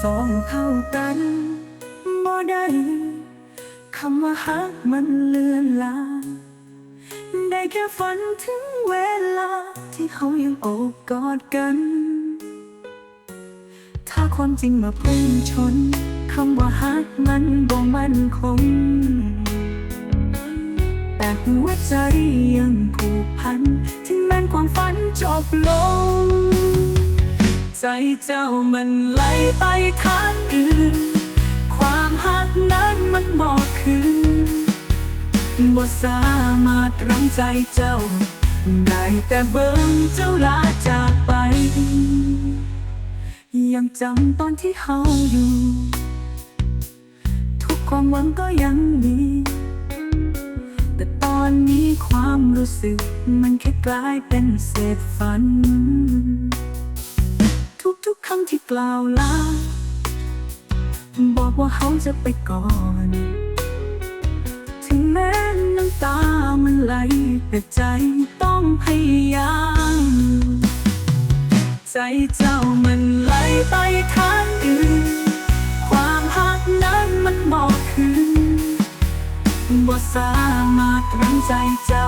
สองเข้ากันบ่ได้คำว่าฮักมันเลือนลางได้แค่ฝันถึงเวลาที่เขายังโอบกอดกัน ถ้าความจริงมาพุ่งชนคำว่าฮักมันบ่มันคง แต่หัวใจยังผูกพัน ถึงแม้ความฝันจบลง ใจเจ้ามันไหลไปทางอื่น ความหักนั้นมันบอกคืนบ่สามารถรั้งใจเจ้า ได้แต่เบิ่งเจ้าลาจากไป ยังจำตอนที่เฮาอยู่ ทุกความหวังก็ยังมี แต่ตอนนี้ความรู้สึกมันแค่กลายเป็นเศษฝัน ทุกๆคำที่กล่าวลา บอกว่าเขาจะไปก่อน ถึงแม้น้ำตามันไหลแต่ใจต้องพยายาม ใจเจ้ามันไหลไปทางอื่น ความหักนั้นมันบอกคืนบ่สามารถรั้งใจเจ้า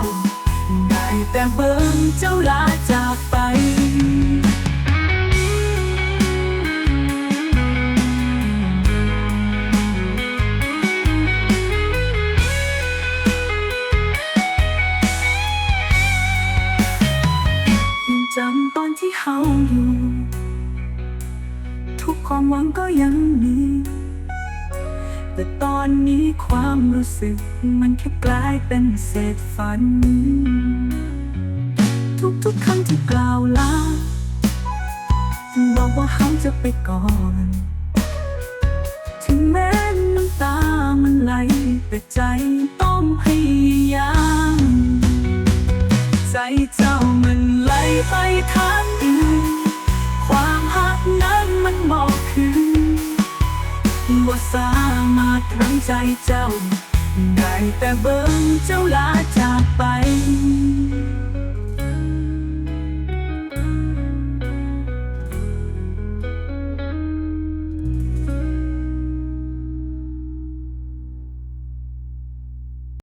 ได้แต่เบิ่งเจ้าลาจากไป อยู่ ทุกความหวังก็ยังมี แต่ตอนนี้ความรู้สึกมันแค่กลายเป็นเศษฝัน ทุกๆคำที่กล่าวลาบอกว่าเขาจะไปก่อน ถึงแม้น้ำตามันไหลแต่ใจต้องพยายาม ใจเจ้ามันไหลไปทาง ดหังใจเจ้า ได้แต่เบิ่งเจ้าลาจากไป